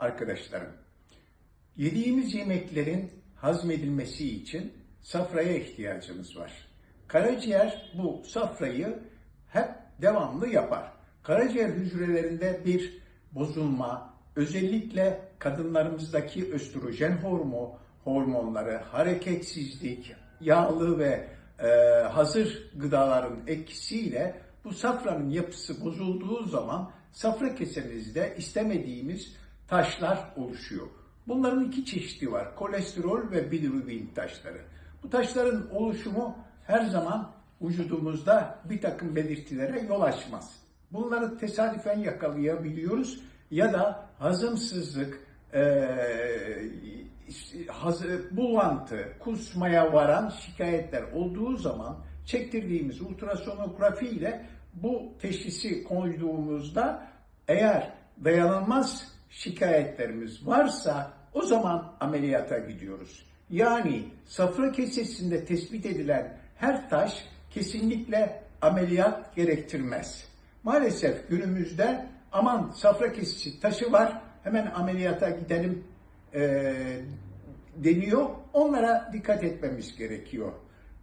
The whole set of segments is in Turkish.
arkadaşlarım. Yediğimiz yemeklerin hazmedilmesi için safraya ihtiyacımız var. Karaciğer bu safrayı hep devamlı yapar. Karaciğer hücrelerinde bir bozulma, özellikle kadınlarımızdaki östrojen hormo, hormonları, hareketsizlik, yağlı ve e, hazır gıdaların etkisiyle bu safranın yapısı bozulduğu zaman safra kesemizde istemediğimiz taşlar oluşuyor. Bunların iki çeşidi var. Kolesterol ve bilirubin taşları. Bu taşların oluşumu her zaman vücudumuzda bir takım belirtilere yol açmaz. Bunları tesadüfen yakalayabiliyoruz ya da hazımsızlık, eee, haz- bulantı, kusmaya varan şikayetler olduğu zaman çektirdiğimiz ultrasonografi ile bu teşhisi koyduğumuzda eğer dayanılmaz şikayetlerimiz varsa o zaman ameliyata gidiyoruz. Yani safra kesesinde tespit edilen her taş kesinlikle ameliyat gerektirmez. Maalesef günümüzde aman safra kesesi taşı var hemen ameliyata gidelim eee, deniyor. Onlara dikkat etmemiz gerekiyor.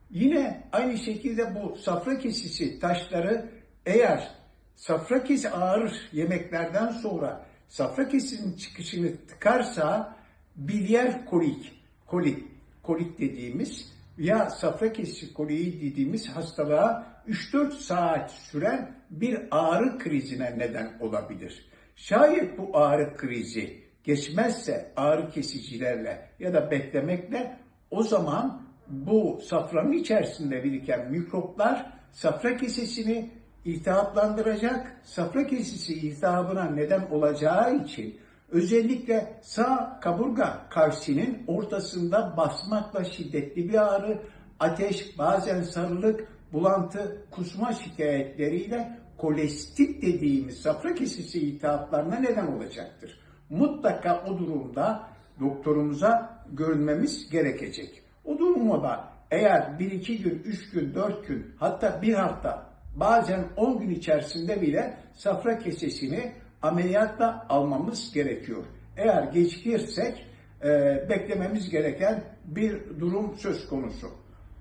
Yine aynı şekilde bu safra kesisi taşları eğer safra kesi ağır yemeklerden sonra safra kesinin çıkışını tıkarsa bilyer kolik, kolik, kolik dediğimiz ya safra kesisi koliği dediğimiz hastalığa 3-4 saat süren bir ağrı krizine neden olabilir. Şayet bu ağrı krizi geçmezse ağrı kesicilerle ya da beklemekle o zaman bu safranın içerisinde biriken mikroplar safra kesesini iltihaplandıracak, safra kesesi iltihabına neden olacağı için özellikle sağ kaburga karsinin ortasında basmakla şiddetli bir ağrı, ateş, bazen sarılık, bulantı, kusma şikayetleriyle kolestit dediğimiz safra kesesi iltihaplarına neden olacaktır. Mutlaka o durumda doktorumuza görünmemiz gerekecek. O durumda eğer 1-2 gün, 3 gün, 4 gün hatta bir hafta bazen 10 gün içerisinde bile safra kesesini ameliyatla almamız gerekiyor. Eğer gecikirsek e, beklememiz gereken bir durum söz konusu.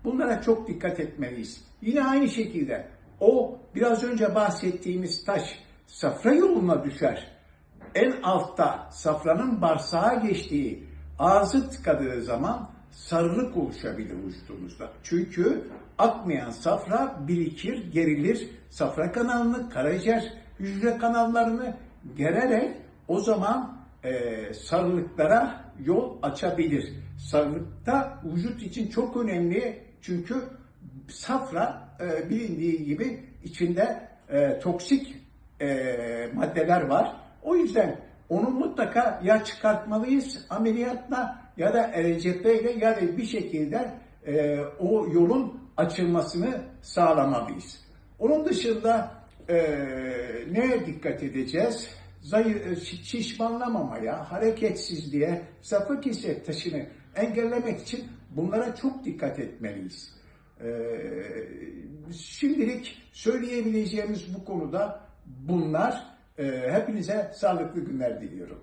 Bunlara çok dikkat etmeliyiz. Yine aynı şekilde o biraz önce bahsettiğimiz taş safra yoluna düşer. En altta safranın bağırsağa geçtiği ağzı tıkadığı zaman sarılık oluşabilir vücudumuzda. Çünkü akmayan safra birikir, gerilir. Safra kanalını, karaciğer hücre kanallarını gererek o zaman e, sarılıklara yol açabilir. Sarılıkta vücut için çok önemli çünkü safra e, bilindiği gibi içinde e, toksik e, maddeler var. O yüzden onu mutlaka ya çıkartmalıyız ameliyatla ya da RCP ile ya da bir şekilde e, o yolun açılmasını sağlamalıyız. Onun dışında e, neye dikkat edeceğiz? Zayıf, şişmanlamamaya, hareketsizliğe, kese taşını engellemek için bunlara çok dikkat etmeliyiz. E, şimdilik söyleyebileceğimiz bu konuda bunlar. E, hepinize sağlıklı günler diliyorum.